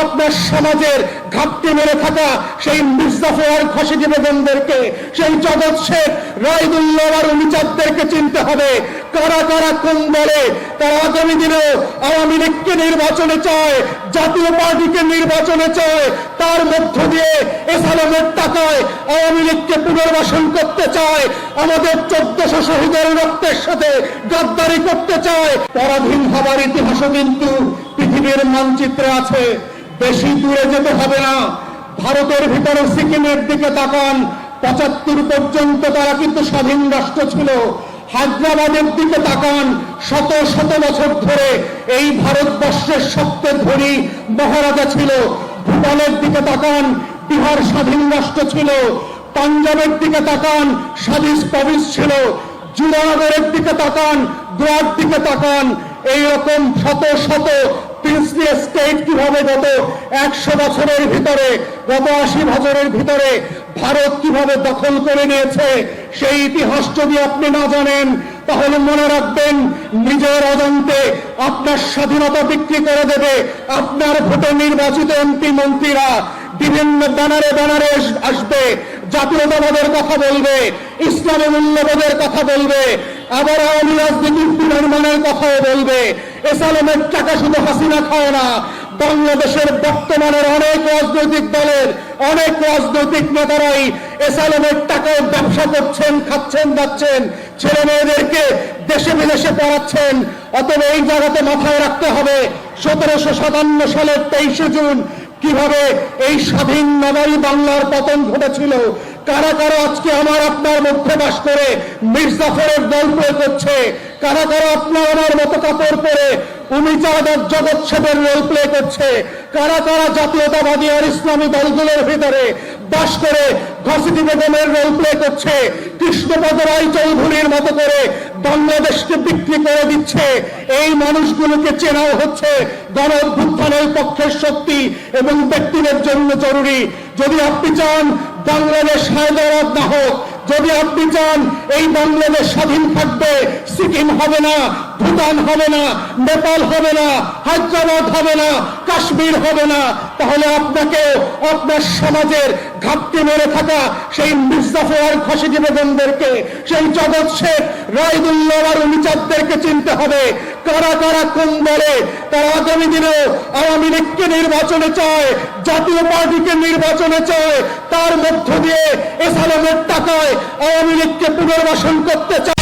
আপনার সমাজের ঘাপটি মেরে থাকা সেই মির্জাফর খসিদি বেগমদেরকে, সেই জগৎ শেখ রায়দুল্লাহ আর চিনতে হবে। কারা কারা কোন দলে, তারা আগামী দিনে আওয়ামী লীগকে নির্বাচনে চায়, জাতীয় পার্টিকে নির্বাচনে চায়, তার মধ্য দিয়ে এসালামের টাকায় আওয়ামী লীগকে পুনর্বাসন করতে চায়, আমাদের চোদ্দশো শহীদের রক্তের সাথে গাদ্দারি করতে চায়। পরাধীন হবার ইতিহাসও কিন্তু পৃথিবীর মানচিত্রে আছে। বেশি দূরে যেতে হবে না। ভারতের ভিতরে সিকিমের দিকে তাকান, পঁচাত্তর পর্যন্ত তারা কিন্তু স্বাধীন রাষ্ট্র ছিল। হায়দ্রাবাদের দিকে তাকান, শত শত বছর ধরে এই ভারতবর্ষের সবচেয়ে ধনী মহারাজা ছিল। ভুটানের দিকে তাকান, বিহার স্বাধীন রাষ্ট্র ছিল। পাঞ্জাবের দিকে তাকান, স্বাধীন প্রবিশ ছিল। জুনাগড়ের দিকে তাকান, গোয়ার দিকে তাকান, এইরকম শত শত প্রিন্সলি স্টেট কীভাবে গত একশো বছরের ভিতরে, গত আশি বছরের ভিতরে ভারত কীভাবে দখল করে নিয়েছে, সেই ইতিহাস যদি আপনি না জানেন, তাহলে মনে রাখবেন নিজের অজান্তে আপনার স্বাধীনতা বিক্রি করে দেবে আপনার ভোটে নির্বাচিত এমপি মন্ত্রীরা। বিভিন্ন ব্যানারে ব্যানারে আস- আসবে, জাতীয়তাবাদের কথা বলবে, ইসলামী মূল্যবোধের কথা বলবে, আবার আওয়ামী রাজনীতির পুনর্মানের কথাও বলবে। এসালামের টাকা শুধু হাসিনা খায় না, বাংলাদেশের বর্তমানের অনেক রাজনৈতিক দলের, অনেক রাজনৈতিক নেতারাই এসালামের টাকায় ব্যবসা করছেন, খাচ্ছেন, যাচ্ছেন, ছেলে মেয়েদেরকে দেশে বিদেশে পড়াচ্ছেন, অতএব এই জায়গাতে মাথায় রাখতে হবে, সতেরোশো সাতান্ন সালের তেইশে জুন কীভাবে এই স্বাধীন নবারী বাংলার পতন ঘটেছিল? কারা কারা আজকে আমার আপনার মধ্যে বাস করে মির্জাফরের দল প্রয়োগ করছে? কারা কারা আপনার আমার মতো কাপড় পরে উমিচাঁদের জগৎ সেবের রোল প্লে করছে? কারা কারা জাতীয়তাবাদী আর ইসলামী দলগুলোর ভিতরে বাস করে ঘসিটি বেগমের রোল প্লে করছে। কৃষ্ণপদ রায় চৌধুরীর মতো করে বাংলাদেশকে বিক্রি করে দিচ্ছে। এই মানুষগুলোকে চেনাও হচ্ছে গণ অভ্যুত্থানের পক্ষের শক্তি এবং ব্যক্তিদের জন্য জরুরি। যদি আপনি চান বাংলাদেশ হায়দ্রাবাদ না হোক, যদি আপনি চান এই বাংলাদেশ স্বাধীন থাকবে, সিকিম হবে না, ভুটান হবে না, নেপাল হবে না, হায়দ্রাবাদ হবে না, কাশ্মীর হবে না, তাহলে আপনাকে আপনার সমাজের ঘাপটি মেরে থাকা সেই মির্জাফর খসিদি বেগমদেরকে, সেই জগৎ শেখ রায়দুল্লাহ আর চিনতে হবে। কারা কারা কোন দলে, তারা আগামী দিনে আওয়ামী লীগকে নির্বাচনে চায়, জাতীয় পার্টিকে নির্বাচনে চায়, তার মধ্য দিয়ে এসালামের টাকায় আওয়ামী লীগকে পুনর্বাসন করতে চায়।